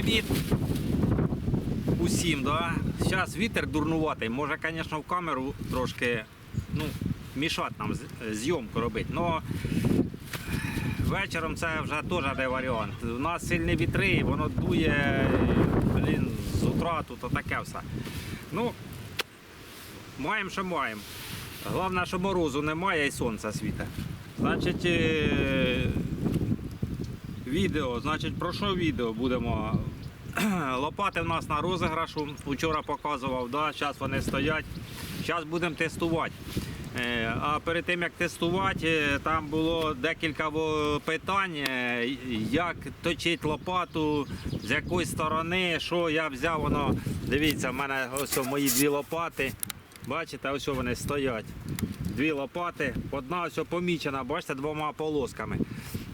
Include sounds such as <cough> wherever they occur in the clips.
Привіт усім, да? Зараз вітер дурнуватий. Може, звісно, в камеру трошки ну, мішати нам зйомку робити. Но вечором це вже теж не варіант. У нас сильні вітри, воно дує, блін, з утра тут таке все. Ну, маємо, що маємо. Головне, що морозу немає і сонця світить. Значить, е, відео, значить, про що відео будемо? <clears throat> Лопати в нас на розіграшу. Вчора показував, да? зараз вони стоять. Зараз будемо тестувати. Е, А перед тим як тестувати, е, там було декілька питань, е, як точити лопату, з якої сторони, що я взяв, воно. Дивіться, в мене ось мої дві лопати. Бачите, ось вони стоять. Дві лопати, одна ось помічена, бачите, двома полосками.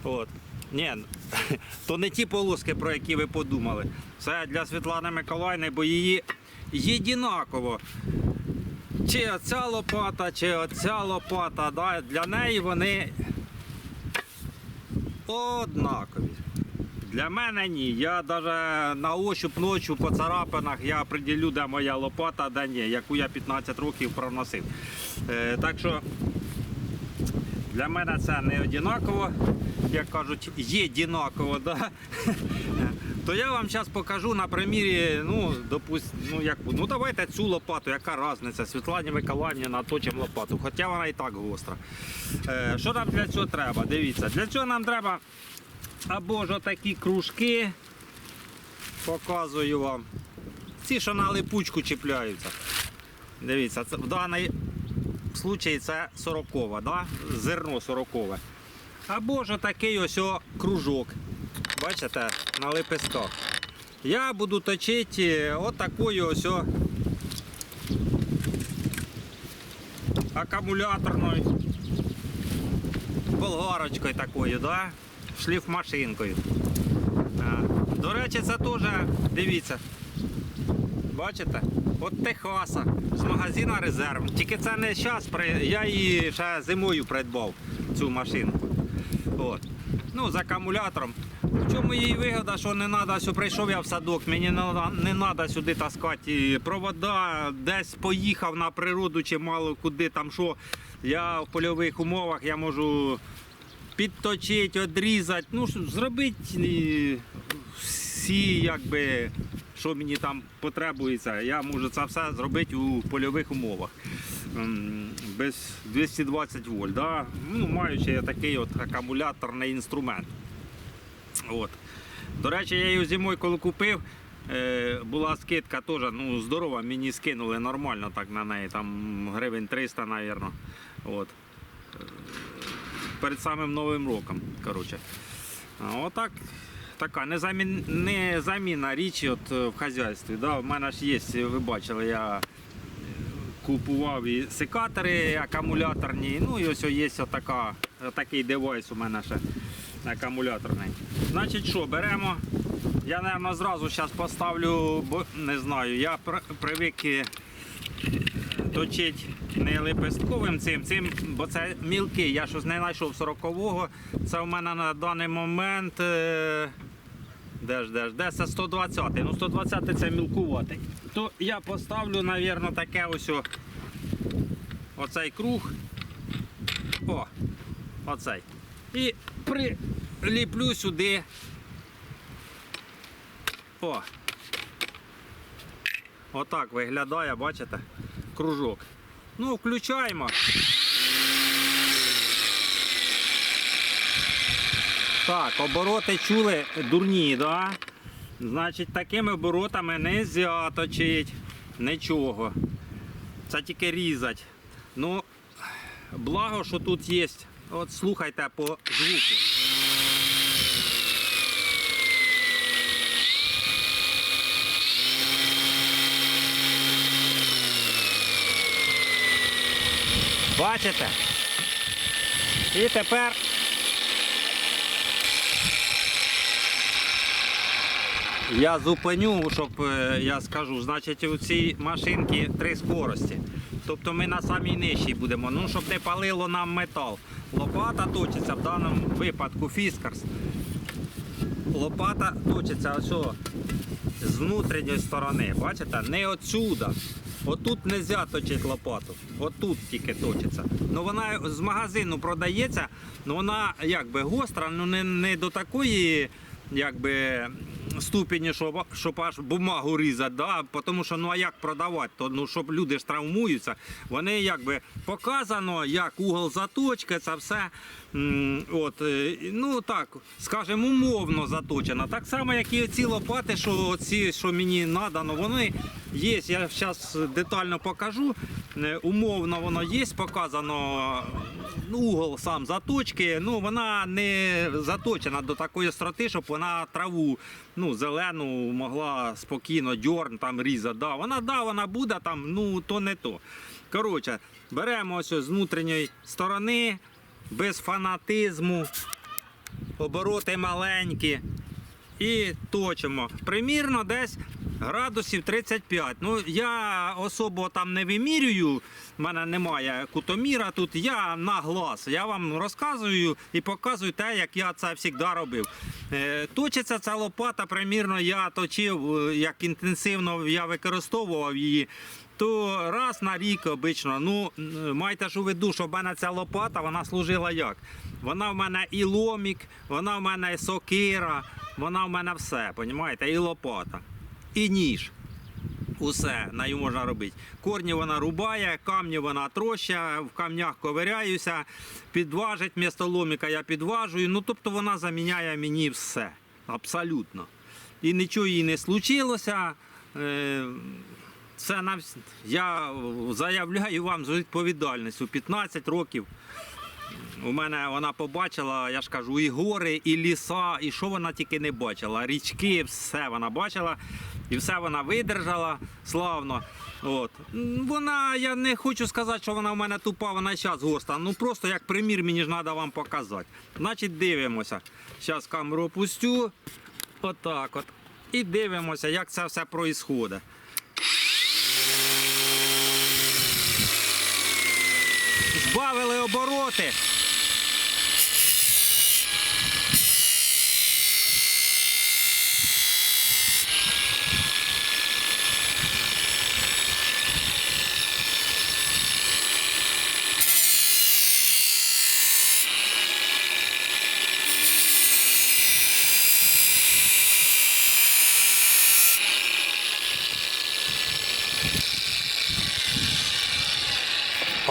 От. Ні, <laughs> то не ті полоски, про які ви подумали. Це для Світлани Миколаївни, бо її єдинаково. Чи оця лопата, чи оця лопата, да, для неї вони однакові. Для мене ні. Я навіть на ощуп ночі по царапинах я приділю, де моя лопата, де ні, яку я 15 років проносив. Е, так що для мене це не однаково, як кажуть, єдинаково. Да? <laughs> То я вам зараз покажу на примірі, ну, допуст, ну, як, ну давайте цю лопату, яка різниця, Світлані Миколаївні наточимо лопату, хоча вона і так гостра. Е, що нам для цього треба? Дивіться, для цього нам треба або ж отакі кружки, показую вам. Ці, що на липучку чіпляються. Дивіться, це, в даний случай це 40 да? зерно 40 Або ж отакий ось кружок. Бачите, на лепестках. Я буду точити отакою ось акумуляторною болгарочкою такою, да? шліфмашинкою. До речі, це теж, дивіться, бачите? От Техаса з магазина резерв. Тільки це не зараз, я її ще зимою придбав, цю машинку. От. Ну, з акумулятором. В чому їй вигода, що не треба, що прийшов я в садок, мені не треба, сюди таскати провода, десь поїхав на природу чи мало куди там що. Я в польових умовах я можу підточити, відрізати, ну, зробити всі, якби, що мені там потребується. Я можу це все зробити у польових умовах. Без 220 вольт, да? ну, маючи такий от акумуляторний інструмент. От. До речі, я її зимою, коли купив, е, була скидка теж ну, здорова, мені скинули нормально так на неї, там гривень 300, мабуть. От. Е, Перед самим Новим роком. Коротше. Отак. Така незамін... незамінна річ от, е, в хазяйстві. Да? У мене ж є, ви бачили, я купував і секатори акумуляторні. Ну і ось є отака, такий девайс у мене ще акумуляторний. Значить що, беремо. Я, мабуть, зразу зараз поставлю, бо не знаю, я привик е, точити не лепестковим цим, цим, бо це мілкий. Я щось не знайшов 40-го. Це у мене на даний момент. е, Де ж, де ж, де це 120 Ну 120-й це мілкуватий. То я поставлю, мабуть, таке ось о, оцей круг. О, оцей. І приліплю сюди. О. Отак виглядає, бачите? Кружок. Ну, включаємо. Так, обороти чули дурні, да? Значить, такими оборотами не точити нічого. Це тільки різати. Ну, благо, що тут є. От слухайте по звуку. Бачите? І тепер я зупиню, щоб е, я скажу, значить у цій машинці три скорості. Тобто ми на самій нижчій будемо, ну щоб не палило нам метал. Лопата точиться в даному випадку фіскарс. лопата точиться ось з внутрішньої сторони. Бачите? Не отсюда. Отут не можна точити лопату. Отут тільки точиться. Ну вона з магазину продається, ну вона якби гостра, ну не, не до такої якби ступені, щоб, щоб аж бумагу різати, да? тому що ну а як продавати, то ну щоб люди ж травмуються, вони якби показано, як угол заточки, це все. От, е, ну так, скажімо, умовно заточено. Так само, як і ці лопати, що ці, що мені надано, вони є. Я зараз детально покажу. Е, Умовно воно є, показано ну, угол сам заточки. Ну, вона не заточена до такої остроти, щоб вона траву ну, зелену могла спокійно дьорн там різати. Да, вона да, вона буде там, ну то не то. Коротше, беремо ось з внутрішньої сторони, без фанатизму, обороти маленькі і точимо. Примірно десь градусів 35. Ну, я особо там не вимірюю, в мене немає кутоміра тут. Я на глаз. Я вам розказую і показую те, як я це завжди робив. Е, точиться ця лопата, примірно я точив, е, як інтенсивно я використовував її. То раз на рік обично. Ну, майте ж у виду, що в мене ця лопата вона служила як? Вона в мене і ломік, вона в мене і сокира, вона в мене все, понімаєте? І лопата, і ніж. Усе нею можна робити. Корні вона рубає, камні вона троща, в камнях ковиряюся, підважить місто ломіка я підважую. Ну тобто вона заміняє мені все. Абсолютно. І нічого їй не случилося. Це на вс- я заявляю вам з відповідальністю 15 років. У мене вона побачила, я ж кажу, і гори, і ліса, і що вона тільки не бачила. Річки, все вона бачила, і все вона видержала славно. От. Вона, я не хочу сказати, що вона в мене тупа, вона зараз гостра. Ну просто як примір мені ж треба вам показати. Значить, дивимося. Зараз камеру опустю. Отак от. І дивимося, як це все відбувається. Збавили обороти.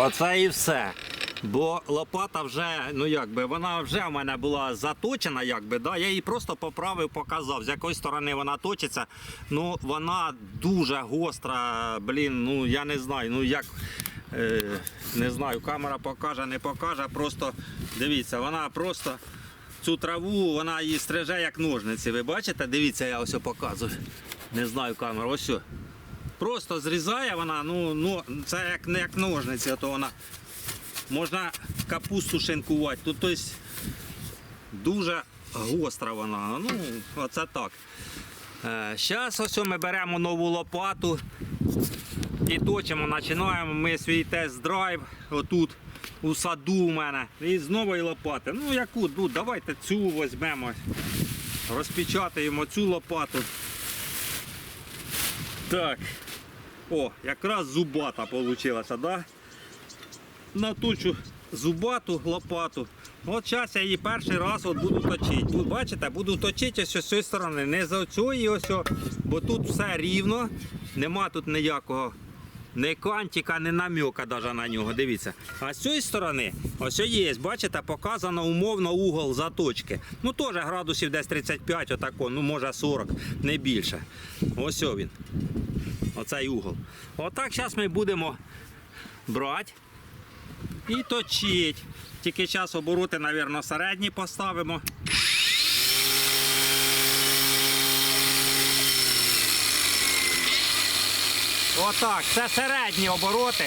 Оце і все. Бо лопата вже, ну якби, вона вже в мене була заточена, якби, да? я її просто поправив, показав, з якої сторони вона точиться. Ну, вона дуже гостра, блін, ну я не знаю, ну як. Е, не знаю, камера покаже, не покаже. Просто дивіться, вона просто цю траву, вона її стриже як ножниці. Ви бачите? Дивіться, я ось показую. Не знаю камеру, ось. Просто зрізає вона, ну, ну це як, не як ножниці, то вона можна капусту шинкувати. Тут тобто, дуже гостра вона. Ну, оце так. Зараз ось ми беремо нову лопату і точимо, починаємо ми свій тест-драйв отут у саду у мене. І з нової лопати. Ну яку? Ну, давайте цю візьмемо. Розпечатаємо цю лопату. Так. О, якраз зубата вийшла, да? Наточу зубату лопату. От зараз я її перший раз от буду точити. Бачите, буду точити ось з цієї сторони. Не за цієї ось, бо тут все рівно. Нема тут ніякого ні кантика, ні намека навіть на нього. Дивіться. А з цієї сторони, ось є, бачите, показано умовно угол заточки. Ну теж градусів десь 35, отако, ну може 40, не більше. Ось він. Оцей угол. Отак зараз ми будемо брати і точити. Тільки час обороти, мабуть, середні поставимо. Отак, це середні обороти.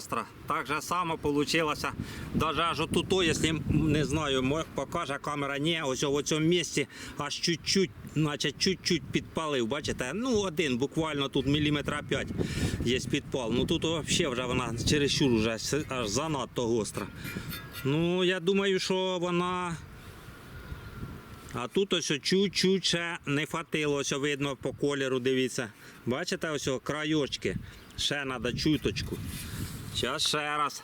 Гостра. Так же само вийшло. Навіть аж отут, якщо не знаю, покаже камера, ні, ось у цьому місці аж чуть-чуть, наче чуть-чуть підпалив. Бачите? Ну, один, буквально тут міліметра 5 є підпал. Ну тут взагалі вже вона чересчур вже аж занадто гостра. Ну, я думаю, що вона. А тут ось чуть-чуть не хватило, ось видно по кольору, дивіться. Бачите, ось о крайочки. Ще треба чуточку. Зараз ще раз.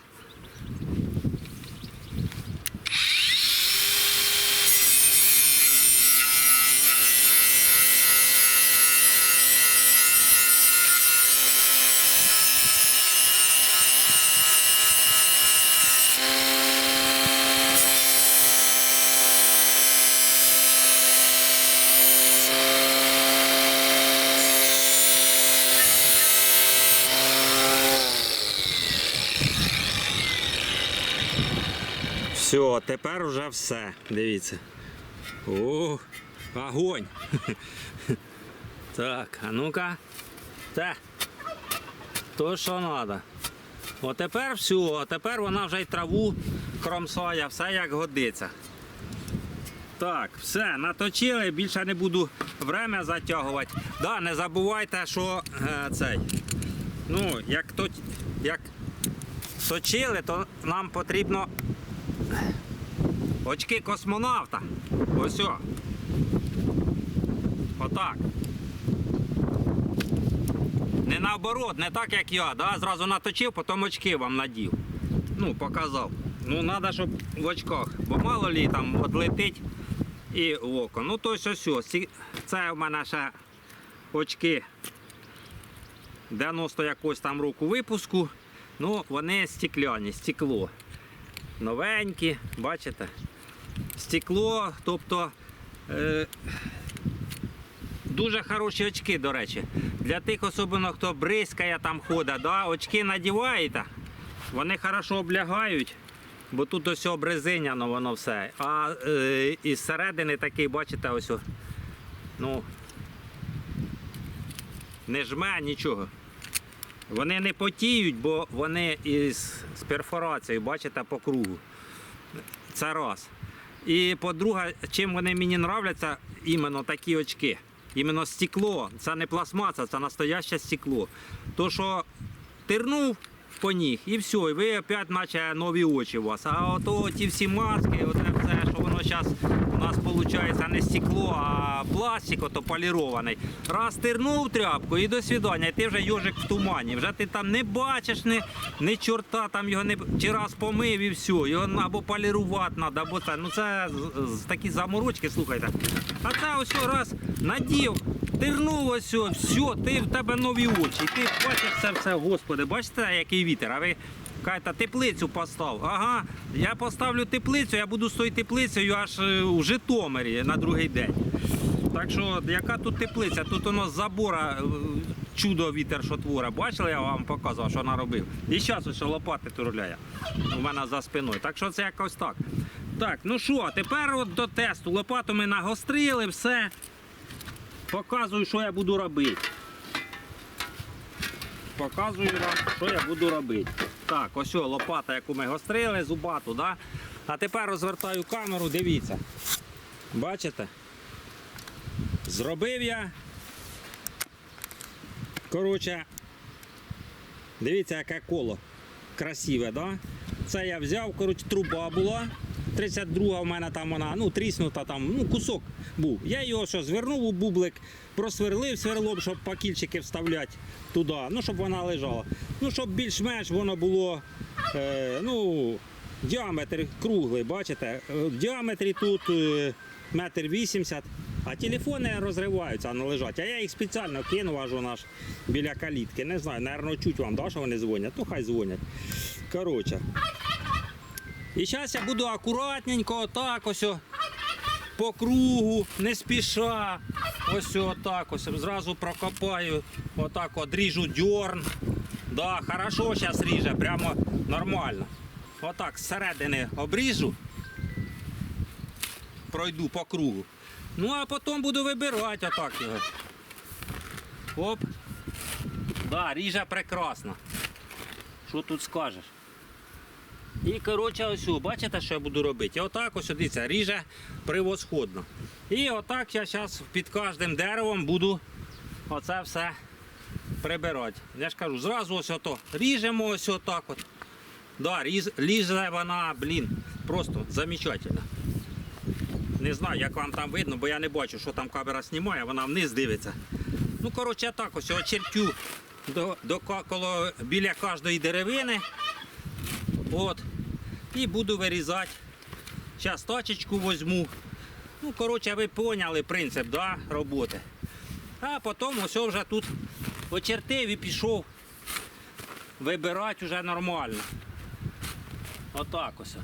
Все, тепер вже все. Дивіться. О, огонь. Так, а ну-ка. Те. То, що треба. От тепер все, тепер вона вже й траву кромсає, все як годиться. Так, все, наточили, більше не буду время затягувати. Да, не забувайте, що е, цей. Ну, як, то, як точили, то нам потрібно очки космонавта. Ось. о. Отак. Не наоборот, не так як я, да? зразу наточив, потім очки вам надів. Ну, показав. Ну, треба, щоб в очках, бо мало лі там одлетить і в око. Ну, то ось. ось. Це в мене ще очки 90 якось там року випуску. Ну, вони стекляні, стекло. Новенькі, бачите? Стекло, тобто е, дуже хороші очки, до речі. Для тих, особливо, хто бризкає там ходить, да, очки надіваєте, вони хорошо облягають, бо тут ось обрезиняно воно все. А е, із середини такий, бачите, ось. Ну, не жме нічого. Вони не потіють, бо вони із з перфорацією, бачите, по кругу. Це раз. І по-друге, чим вони мені нравляться, іменно такі очки. Іменно стекло. Це не пластмаса, це настояще стекло. То, що тирнув по них і все, і ви опять наче нові очі у вас. А ото ті всі маски, оце все, що воно зараз у нас виходить не стекло, а пластик, ото полірований. Раз тирнув тряпку і до свідання, і ти вже йожик в тумані. Вже ти там не бачиш, ні, ні чорта, там його не чи раз помив і все. Його або полірувати треба, або це. Ну це такі заморочки, слухайте. А це ось раз надів, тирнув ось, все, ти в тебе нові очі. І ти бачиш це все, господи, бачите, який вітер, а ви. Кажете, теплицю постав. Ага, я поставлю теплицю, я буду з тою теплицею аж е, у Житомирі на другий день. Так що, яка тут теплиця? Тут воно з забора е, чудо вітер що твора. Бачили, я вам показував, що наробив. І зараз ось лопати турляє у мене за спиною. Так що це якось так. Так, ну що, тепер от до тесту. Лопату ми нагострили, все. Показую, що я буду робити. Показую вам, що я буду робити. Так, ось о, лопата, яку ми гострили, зубату, да? А тепер розвертаю камеру, дивіться. Бачите? Зробив я. Коротше, дивіться, яке коло. Красиве, да? Це я взяв, коротше, труба була. 32 в мене там вона, ну, тріснута там, ну, кусок був. Я його що, звернув у бублик, просверлив сверлом, щоб пакільчики вставляти туди, ну, щоб вона лежала. Ну, щоб більш-менш воно було, е, ну, діаметр круглий, бачите? Е, В діаметрі тут е, метр вісімдесят. А телефони розриваються, а не лежать. А я їх спеціально кинув аж вона ж біля калітки. Не знаю, напевно, чуть вам, да, що вони дзвонять, то хай дзвонять. Коротше. І зараз я буду акуратненько, отак ось по кругу, не спіша. Ось отак ось зразу прокопаю, отак от ріжу дьорн. Да, хорошо зараз ріже, прямо нормально. Отак зсередини обріжу, пройду по кругу. Ну а потім буду вибирати отак його. Оп. Да, ріже прекрасно. Що тут скажеш? І коротше, ось, бачите, що я буду робити? Отак ось дивіться, ріже превосходно. І отак я зараз під кожним деревом буду оце все прибирати. Я ж кажу, зразу ось ото ріжемо ось отак от. Да, різ, ріже вона, блін, просто замечательно. Не знаю, як вам там видно, бо я не бачу, що там камера знімає, вона вниз дивиться. Ну, коротше, так ось очертю до, до, коло, біля кожної деревини. От. І буду вирізати. Зараз тачечку візьму. Ну, коротше, ви поняли принцип да, роботи. А потім ось вже тут очертив і пішов вибирати вже нормально. Отак ось.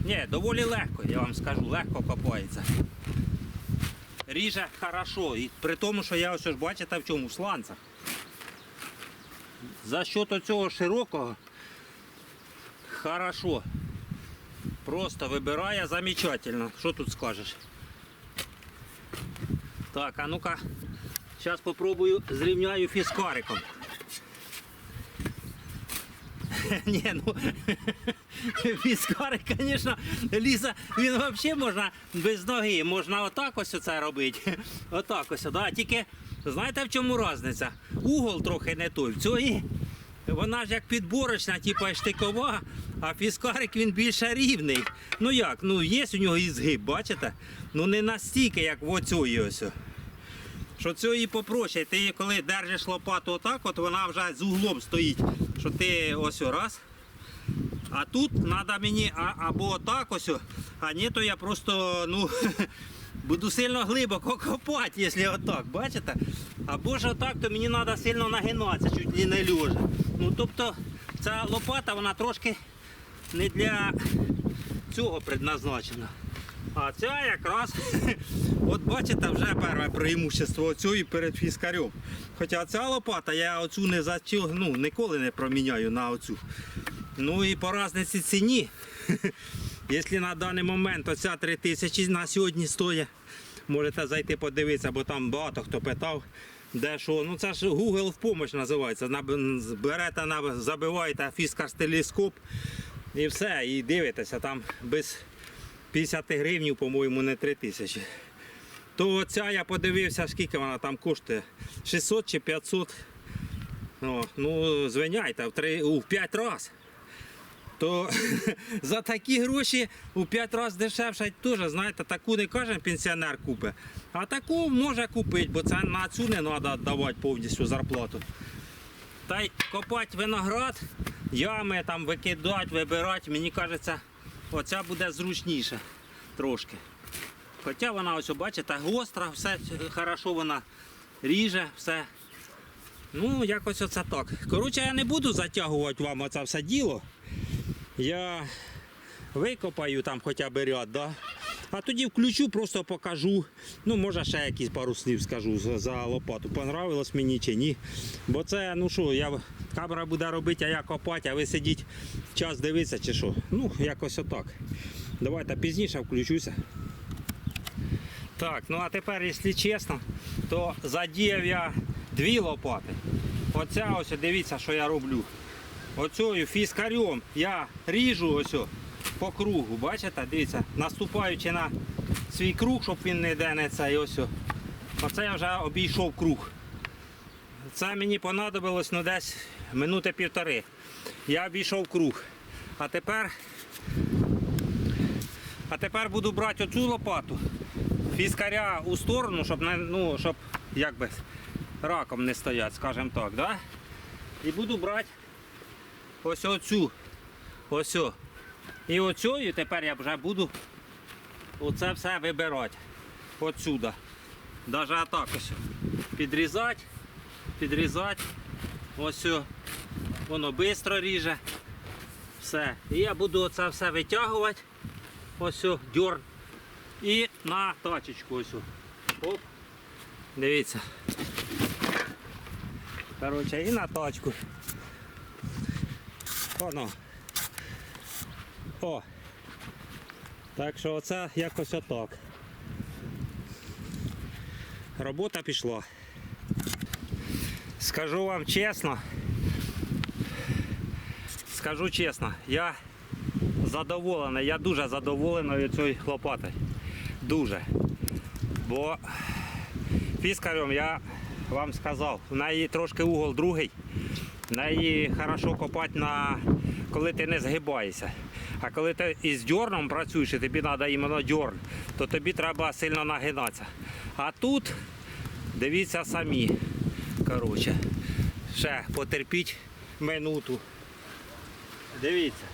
Ні, доволі легко, я вам скажу, легко копається. Ріже хорошо. І при тому, що я ось ж бачите в чому в сланцях. За счет цього широкого хорошо. Просто вибирає замечательно. Що тут скажеш? Так, а ну-ка, зараз попробую зрівняю фіскариком. <laughs> Ні, ну <laughs> фіскарик, звісно, ліса, він взагалі можна без ноги, можна отак ось це робити. <laughs> Отак ось, да. Тільки знаєте в чому різниця? Угол трохи не той. В цій вона ж як підборочна, типу штикова, а фіскарик він більше рівний. Ну як? Ну є у нього і згиб, бачите? Ну не настільки, як в оцій ось. Що цього і попроще. Ти коли держиш лопату отак, от вона вже з углом стоїть. Що ти ось раз. А тут треба мені або отак ось, а ні, то я просто ну, <laughs> буду сильно глибоко копати, якщо отак, бачите? Або ж отак, то мені треба сильно нагинатися, чуть ли не лежа. Ну тобто ця лопата вона трошки не для цього предназначена. А ця якраз, <laughs> от бачите, вже перше преимущество цієї перед фіскарем. Хоча ця лопата я оцю не зачив, ну, ніколи не проміняю на оцю. Ну і по різниці ціні. <laughs> Якщо на даний момент оця 3000 на сьогодні стоїть, можете зайти подивитися, бо там багато хто питав. Де що, ну це ж Google в помощь називається. Берете, забиваєте фіскар телескоп і все, і дивитеся там без 50 гривень, по-моєму, не 3 тисячі. То ця я подивився, скільки вона там коштує. 600 чи 500. О, ну, звиняйте, в, 5 разів. То <laughs> за такі гроші у 5 разів дешевше теж, знаєте, таку не кожен пенсіонер купить. А таку може купити, бо це на цю не треба віддавати повністю зарплату. Та й копати виноград, ями там викидати, вибирати, мені кажеться, оця буде зручніше трошки. Хоча вона ось, бачите, гостра, все хорошо вона ріже, все. Ну, якось оце так. Коротше, я не буду затягувати вам оце все діло. Я викопаю там хоча б ряд, да? а тоді включу, просто покажу. Ну, може ще якісь пару слів скажу за, лопату. Понравилось мені чи ні. Бо це, ну що, я, камера буде робити, а я копати, а ви сидіть час дивитися чи що. Ну, якось отак. Давайте пізніше включуся. Так, ну а тепер, якщо чесно, то задіяв я дві лопати. Оця ось, дивіться, що я роблю. Оцею фіскарем я ріжу ось по кругу, бачите, дивіться, наступаючи на свій круг, щоб він не де не цей ось. Оце я вже обійшов круг. Це мені понадобилось ну, десь минути півтори. Я обійшов круг. А тепер, а тепер буду брати оцю лопату, фіскаря у сторону, щоб не, ну, щоб як раком не стоять, скажімо так. Да? І буду брати ось оцю. Ось. І оцю тепер я вже буду оце все вибирати. Отсюда. Даже отак ось. Підрізати, підрізати. Ось. Воно швидко ріже. Все. І я буду оце все витягувати. Ось о, дьорн. І на тачечку ось. Оп. Дивіться. Коротше, і на тачку. Воно. О. Так що оце якось отак. Робота пішла. Скажу вам чесно. Скажу чесно, я задоволений, я дуже задоволений цією лопатою. Дуже. Бо піскарем я вам сказав, в неї трошки угол другий. Неї хорошо копати на коли ти не згибаєшся. А коли ти із дьорном працюєш, і тобі треба іменно дьорн, то тобі треба сильно нагинатися. А тут дивіться самі. Коротше, ще потерпіть минуту. Дивіться.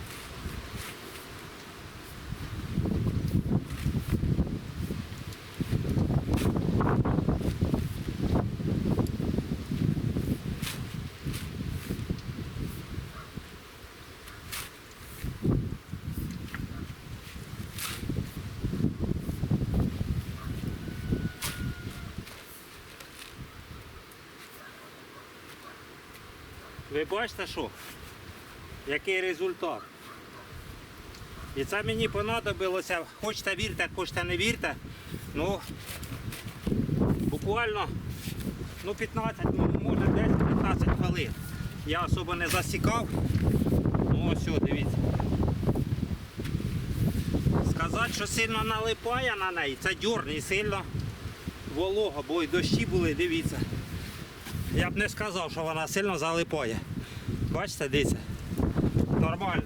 Ви бачите що? Який результат? І це мені понадобилося, хочете вірте, хочете не вірте. Ну буквально ну 15, ну, може 10-15 хвилин. Я особо не засікав. Ну ось, дивіться. Сказати, що сильно налипає на неї, це дьорн і сильно волога, бо й дощі були, дивіться. Я б не сказав, що вона сильно залипає. Бачите, дивіться. Нормально.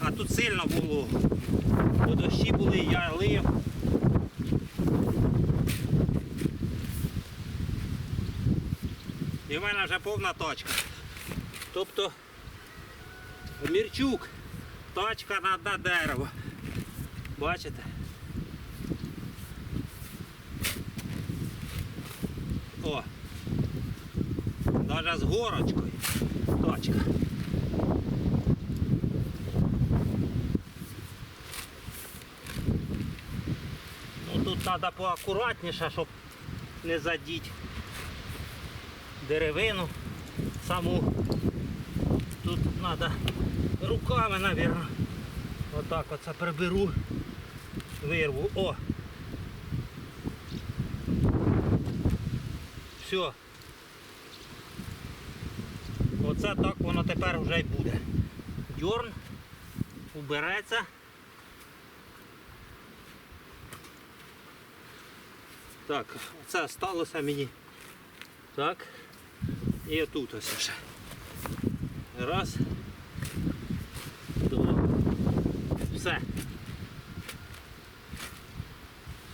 А тут сильно було. Бо дощі були, я лив. І в мене вже повна тачка. Тобто Мірчук, тачка на одне дерево. Бачите? О! Даже з горочкою. Тачка. Ну тут треба поакуратніше, щоб не задіть деревину саму. Тут треба руками, мабуть. Отак оце приберу, вирву. О! Все. Оце так воно тепер вже й буде. Дьорн убереться. Так, це сталося мені. Так. І отут ось ще. Раз. Два. Все.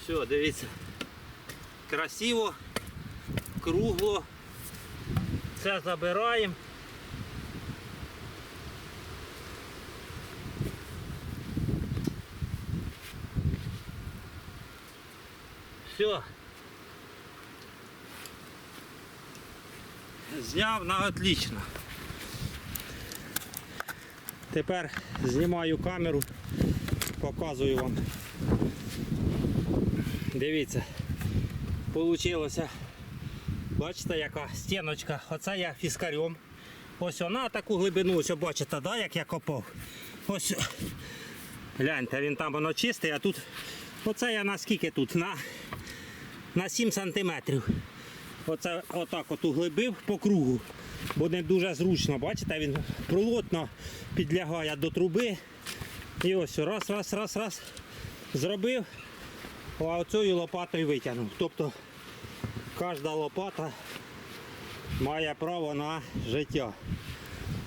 Все, дивіться. Красиво, кругло. Це забираємо. Все. Зняв на отлично. Тепер знімаю камеру, показую вам. Дивіться, получилося. Бачите, яка стіночка. Оце я фіскарем. Ось вона таку глибину, ось бачите, да, як я копав. Ось. Гляньте, він там воно чистий, а тут. Оце я наскільки тут? На, на 7 сантиметрів. Оце отак от углибив по кругу. Бо не дуже зручно, бачите, він пролотно підлягає до труби. І ось раз, раз, раз, раз. Зробив, а оцею лопатою витягнув. Тобто кожна лопата має право на життя.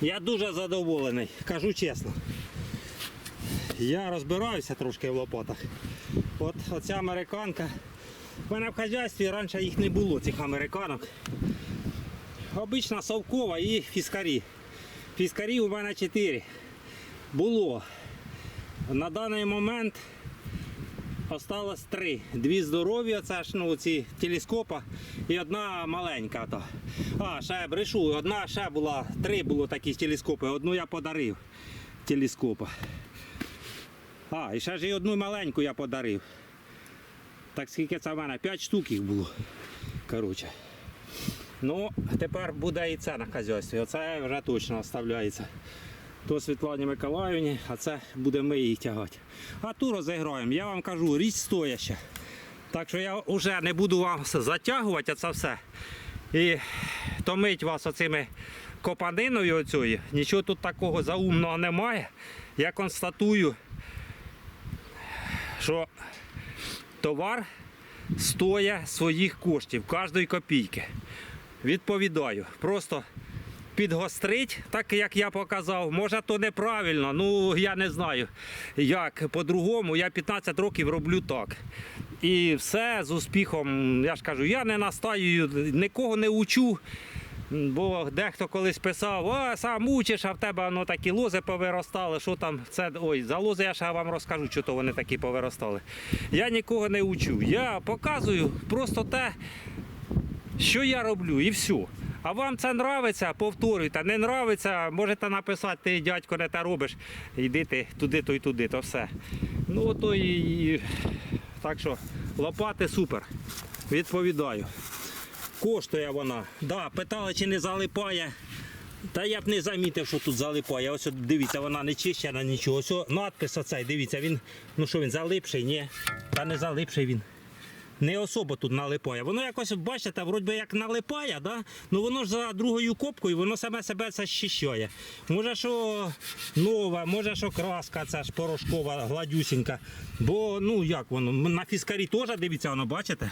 Я дуже задоволений, кажу чесно. Я розбираюся трошки в лопатах. От оця американка. У мене в хазяйстві раніше їх не було, цих американок. Обична совкова і фіскарі. Фіскарі у мене 4. Було. На даний момент осталось три. Дві здорові, оце ж ну, ці телескопа і одна маленька. То. А, ще брешу, одна ще була, три було такі телескопи, одну я подарив телескопа. А, і ще ж і одну маленьку я подарив. Так скільки це в мене? 5 штук їх було. Коротше. Ну, тепер буде і це на хазяйстві. Оце вже точно оставляється. То Світлані Миколаївні, а це будемо ми їх тягати. А ту розіграємо, я вам кажу, річ стояща. Так що я вже не буду вам затягувати це все. І томить вас оцими копаниною оцею, нічого тут такого заумного немає. Я констатую, що товар стоїть своїх коштів, кожної копійки. Відповідаю. Просто підгострить, так як я показав. Може, то неправильно, ну я не знаю. Як по-другому, я 15 років роблю так. І все з успіхом, я ж кажу, я не настаюю, нікого не учу. Бо дехто колись писав, а сам учиш, а в тебе воно такі лози повиростали. Що там? Це ой, за лози я ще вам розкажу, що то вони такі повиростали. Я нікого не учу. Я показую просто те, що я роблю, і все. А вам це нравиться, повторюйте. Не нравиться, можете написати, ти дядько не те робиш, йди туди, то й туди, то все. Ну то і, і так що лопати супер. Відповідаю. Коштує вона. Да, питали, чи не залипає. Та я б не замітив, що тут залипає. Ось дивіться, вона не чищена, нічого. Ось надпис оцей, дивіться, він, ну що він залипший, ні. Та не залипший він. Не особо тут налипає. Воно якось, бачите, вроді як налипає, да? ну воно ж за другою копкою, воно саме себе це щищає. Може, що нове, може, що краска, ця ж порошкова, гладюсінька. Бо, ну як воно, на фіскарі теж, дивіться, воно бачите?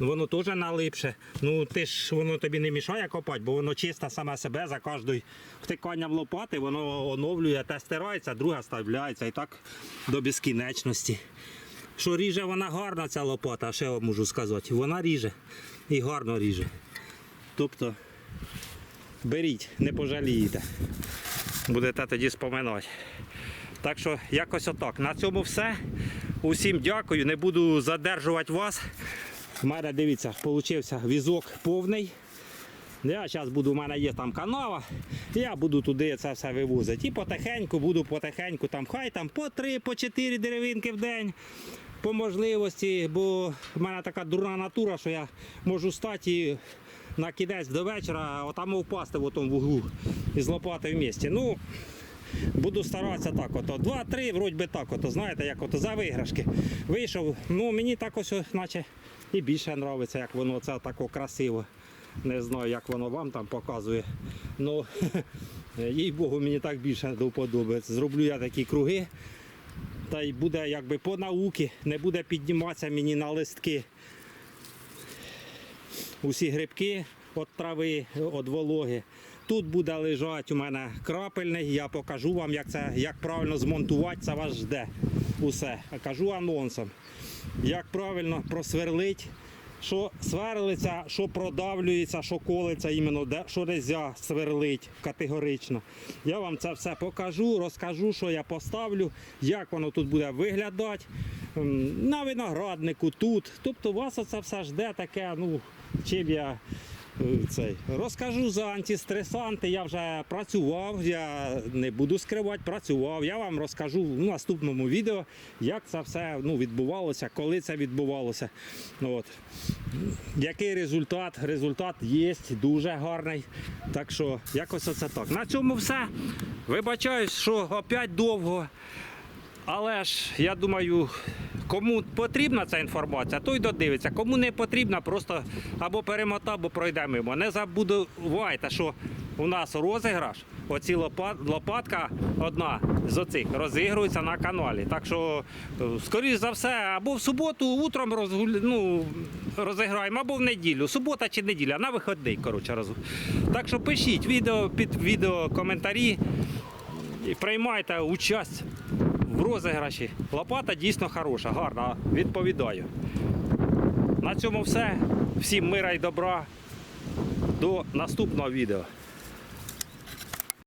Воно теж налипше. Ну ти ж воно тобі не мішає копати, бо воно чисте саме себе за кожною втиканням лопати, воно оновлює, те стирається, друга ставляється і так до безкінечності. Що ріже вона гарна, ця лопата, ще вам можу сказати. Вона ріже і гарно ріже. Тобто беріть, не пожалієте. Будете тоді споминати. Так що якось отак. На цьому все. Усім дякую. Не буду задержувати вас. У мене, дивіться, получився візок повний. Я зараз буду, у мене є там канава, я буду туди це все вивозити. І потихеньку буду потихеньку, там хай там по три, по чотири деревинки в день. По можливості, бо в мене така дурна натура, що я можу стати і на кінець до вечора, отам впасти в тому вуглу і злопати в місті. Ну, Буду старатися так. Ото. Два-три, вроді би так, ото, знаєте, як ото за виграшки. Вийшов. Ну мені так ось, наче і більше подобається, як воно це тако красиво. Не знаю, як воно вам там показує. Ну, <laughs> їй Богу, мені так більше до вподоби. Зроблю я такі круги. Та й буде якби по науки, не буде підніматися мені на листки усі грибки від трави, від вологи. Тут буде лежати у мене крапельний, я покажу вам, як це, як правильно змонтувати, це вас жде усе. Кажу анонсом. Як правильно просверлить, що сверлиться, що продавлюється, що колиться, іменно, де, що нельзя сверлить категорично. Я вам це все покажу, розкажу, що я поставлю, як воно тут буде виглядати. На винограднику тут. Тобто вас оце все жде таке, ну, чим я цей. Розкажу за антистресанти. Я вже працював, я не буду скривати, працював. Я вам розкажу в наступному відео, як це все ну, відбувалося, коли це відбувалося. От. Який результат? Результат є, дуже гарний. Так що, якось оце так. На цьому все. Вибачаюсь, що опять довго. Але ж я думаю, кому потрібна ця інформація, той додивиться. Кому не потрібна, просто або перемотав, або пройде мимо. Не забудувайте, що у нас розіграш, оці лопатка одна з оцих розігрується на каналі. Так що, е, скоріш за все, або в суботу утром розгуль... ну, розіграємо, або в неділю. Субота чи неділя, на виходний, коротше, роз... Так що пишіть відео під відео коментарі і приймайте участь в розіграші. Лопата дійсно хороша, гарна, відповідаю. На цьому все. Всім мира і добра. До наступного відео.